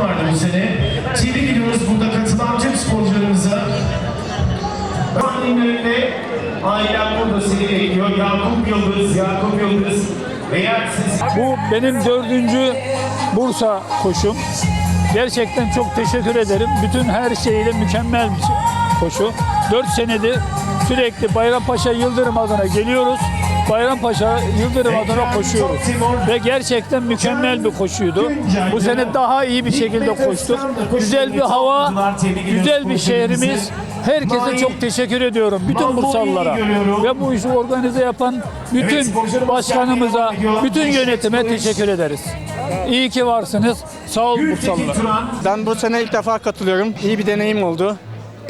takım vardı bu sene. Tebrik ediyoruz burada katılan tüm sporcularımıza. Annenin önünde ailem burada seni bekliyor. Yakup Yıldız, Yakup Yıldız. Eğer. Bu benim dördüncü Bursa koşum. Gerçekten çok teşekkür ederim. Bütün her şeyle mükemmel bir koşu. Dört senedir sürekli Bayrampaşa Yıldırım adına geliyoruz. Bayrampaşa Yıldırım adına koşuyoruz. Ve gerçekten mükemmel bir koşuydu. Bu sene daha iyi bir şekilde koştuk. Güzel bir hava, güzel bir şehrimiz. Herkese çok teşekkür ediyorum. Bütün Bursalılara ve bu işi organize yapan bütün başkanımıza, bütün yönetime teşekkür ederiz. İyi ki varsınız. Sağ olun Bursalılar. Ben bu sene ilk defa katılıyorum. İyi bir deneyim oldu.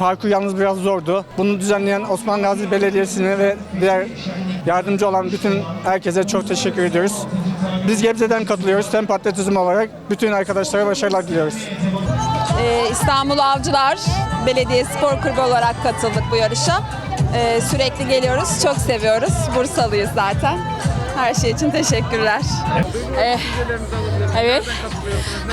Parkur yalnız biraz zordu. Bunu düzenleyen Osman Gazi Belediyesi'ne ve diğer yardımcı olan bütün herkese çok teşekkür ediyoruz. Biz Gebze'den katılıyoruz. Temp Atletizm olarak bütün arkadaşlara başarılar diliyoruz. Ee, İstanbul Avcılar Belediye Spor Kulübü olarak katıldık bu yarışa. Ee, sürekli geliyoruz, çok seviyoruz. Bursalıyız zaten. Her şey için teşekkürler. Eh, Evet.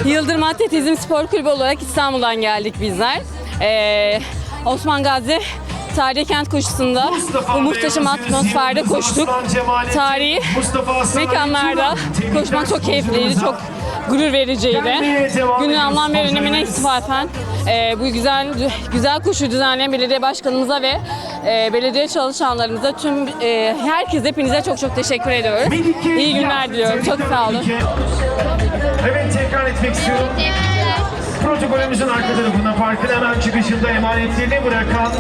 Yıldırım Atletizm Spor Kulübü olarak İstanbul'dan geldik bizler. Ee, Osman Gazi Tarihi Kent Koşusu'nda bu muhteşem atmosferde koştuk. Tarihi mekanlarda koşmak çok keyifliydi, çok gurur vericiydi. Günün anlam ve önemine istifaten e, bu güzel güzel koşu düzenleyen belediye başkanımıza ve e, belediye çalışanlarımıza tüm e, herkese hepinize çok çok teşekkür ediyoruz. İyi günler diliyorum. Çok sağ olun. Evet tekrar etmek istiyorum. Protokolümüzün arka tarafında parkın hemen çıkışında emanetlerini bırakan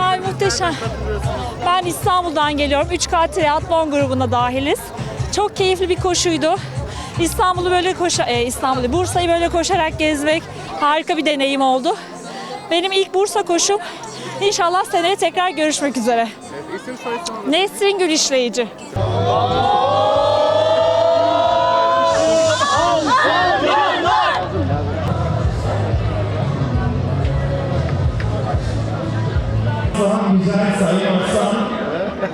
Ay muhteşem. Ben İstanbul'dan geliyorum. 3K Triathlon grubuna dahiliz. Çok keyifli bir koşuydu. İstanbul'u böyle koşa, e, İstanbul'u, Bursa'yı böyle koşarak gezmek harika bir deneyim oldu. Benim ilk Bursa koşum. İnşallah seneye tekrar görüşmek üzere. Nesrin Gül İşleyici. daha güzel sayı atsan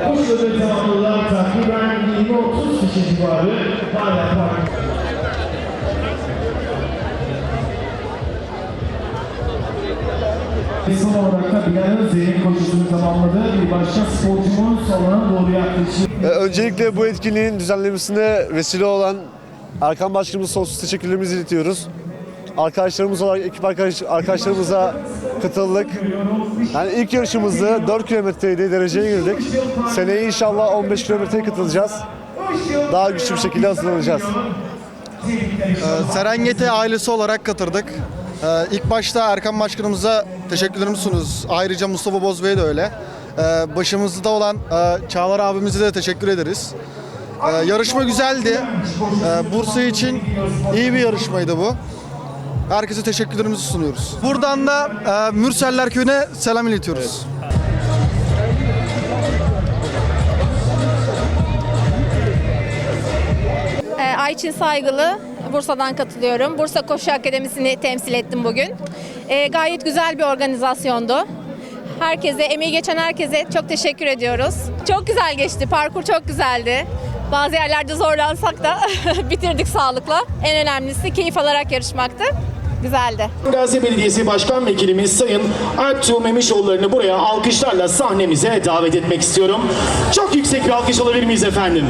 koşuları tamamladılar takriben 20-30 kişi civarı hala park. Son olarak Bilal Özdeğin koşusunu tamamladı. Bir başka sporcumuz salona doğru yaklaşıyor. Ee, Öncelikle bu etkinliğin düzenlemesine vesile olan Erkan Başkanımız sonsuz teşekkürlerimizi iletiyoruz. Arkadaşlarımız olarak ekip arkadaş, arkadaşlarımıza katıldık. Yani ilk yarışımızda 4 kilometreydi, dereceye girdik. Seneye inşallah 15 kilometreye katılacağız. Daha güçlü bir şekilde hazırlanacağız. Serengeti ailesi olarak katırdık. Ee, ilk başta Erkan Başkanımıza teşekkürlerimi sunuyoruz. Ayrıca Mustafa Bozbey'e de öyle. Ee, başımızda olan e, Çağlar abimize de teşekkür ederiz. Ee, yarışma güzeldi. Ee, Bursa için iyi bir yarışmaydı bu. Herkese teşekkürlerimizi sunuyoruz. Buradan da e, Mürseller Köyü'ne selam iletiyoruz. Ee, Ayçin Saygılı, Bursa'dan katılıyorum. Bursa Koşu Akademisi'ni temsil ettim bugün. Ee, gayet güzel bir organizasyondu. Herkese, emeği geçen herkese çok teşekkür ediyoruz. Çok güzel geçti, parkur çok güzeldi. Bazı yerlerde zorlansak da bitirdik sağlıkla. En önemlisi keyif alarak yarışmaktı. Güzeldi. Gazi Belediyesi Başkan Vekilimiz Sayın Alptuğ Memişoğulları'nı buraya alkışlarla sahnemize davet etmek istiyorum. Çok yüksek bir alkış alabilir miyiz efendim?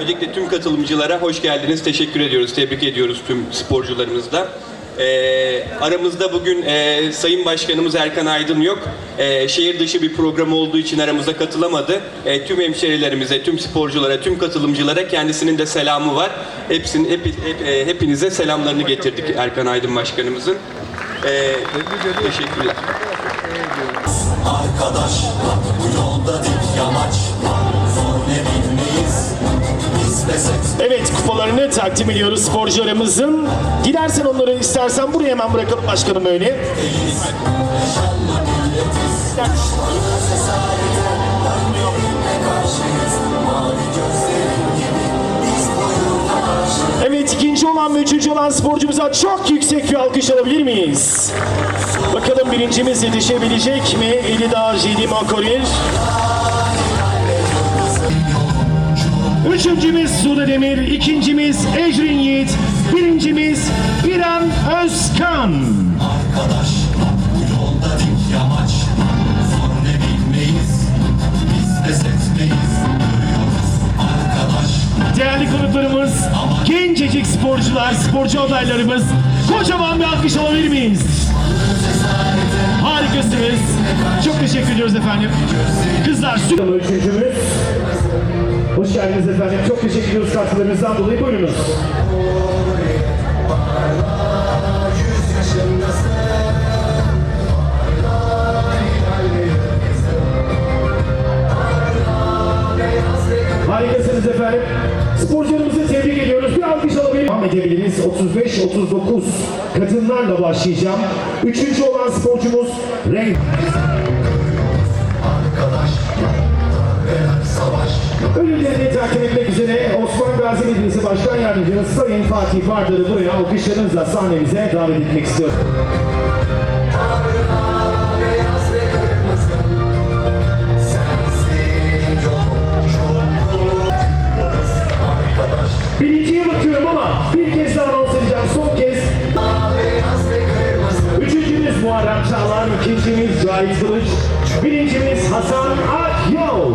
Öncelikle tüm katılımcılara hoş geldiniz. Teşekkür ediyoruz. Tebrik ediyoruz tüm sporcularımızla. Ee, aramızda bugün e, Sayın Başkanımız Erkan Aydın yok. Ee, şehir dışı bir program olduğu için aramıza katılamadı. Ee, tüm hemşerilerimize, tüm sporculara, tüm katılımcılara kendisinin de selamı var. Hepsinin, hep, hep- e, hepinize selamlarını getirdik Erkan Aydın Başkanımızın. Ee, teşekkürler. Evet kupalarını takdim ediyoruz sporcularımızın. Gidersen onları istersen buraya hemen bırakalım başkanım öyle. Evet ikinci olan ve üçüncü olan sporcumuza çok yüksek bir alkış alabilir miyiz? Bakalım birincimiz yetişebilecek mi? Elidağ Jidi Makorir. Üçüncümüz Sude Demir, ikincimiz Ecrin Yiğit, birincimiz İrem Özkan. Arkadaş bu yolda dik yamaç Zor ne bilmeyiz Biz pes etmeyiz Görüyoruz arkadaş Değerli konuklarımız, gencecik sporcular, sporcu adaylarımız. Kocaman bir alkış alabilir miyiz? Harikasınız. Çok teşekkür ediyoruz efendim. Kızlar süper. Üçüncümüz. Hoş geldiniz efendim. Çok teşekkür ediyoruz katkılarınızdan dolayı. Buyurunuz. Başlayacağım. Üçüncü olan sporcumuz savaş Ödüllerini takip etmek üzere Osman Gazi Belediyesi Başkan Yardımcımız Sayın Fatih Bardar'ı buraya alkışlarınızla sahnemize davet etmek istiyorum. Birinciye bakıyorum ama bir kez daha anons edeceğim. Son kez. Muharrem Çağlar, ikincimiz Cahit Kılıç, birincimiz Hasan Akyol.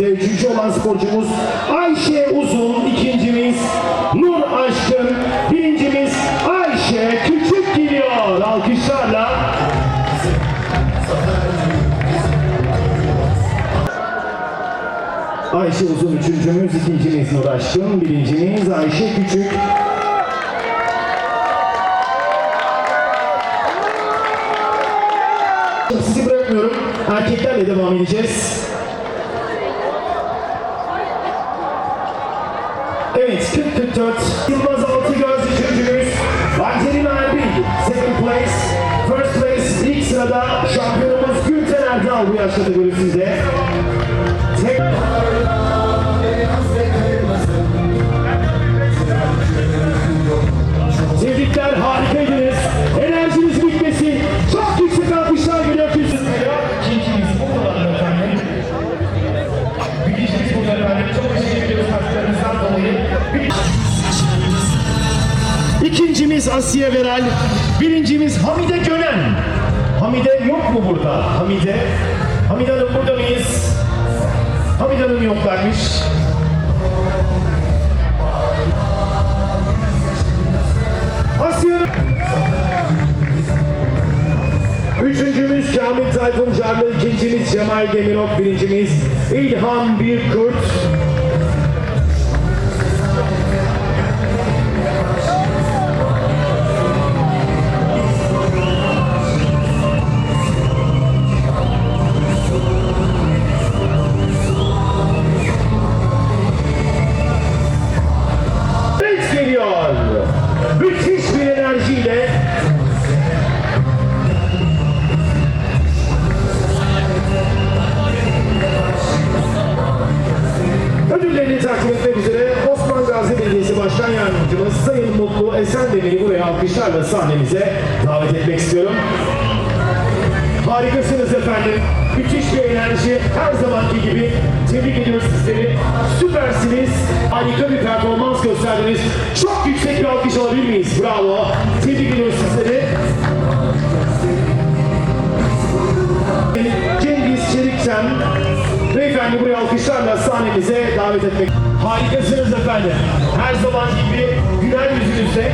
Üçüncü olan sporcumuz Ayşe Uzun, Ayşe Uzun üçüncümüz, ikincimiz Nur Aşkın, birincimiz Ayşe Küçük. Sizi bırakmıyorum. Erkeklerle devam edeceğiz. Evet, 40-44. Yılmaz Altıgöz üçüncümüz. Angelina Erbil, second place. First place ilk sırada şampiyonumuz Gülten Erdal bu yaş kategorisinde. Tek... İkincimiz Asiye Veral. Birincimiz Hamide Gönen. Hamide yok mu burada? Hamide. Hamide Hanım burada mıyız? Hamide Hanım yoklarmış. Üçüncümüz Kamil Tayfun Carlı, ikincimiz Cemal Demirok, birincimiz İlhan Birkurt. Alkışlarla sahnemize davet etmek istiyorum. Harikasınız efendim. Müthiş bir enerji. Her zamanki gibi tebrik ediyoruz sizleri. Süpersiniz. Harika bir performans gösterdiniz. Çok yüksek bir alkış alabilir miyiz? Bravo. Tebrik ediyoruz sizleri. Cengiz Çelikçen beyefendi buraya alkışlarla sahnemize davet etmek. Harikasınız efendim. Her zaman gibi güler yüzünüzle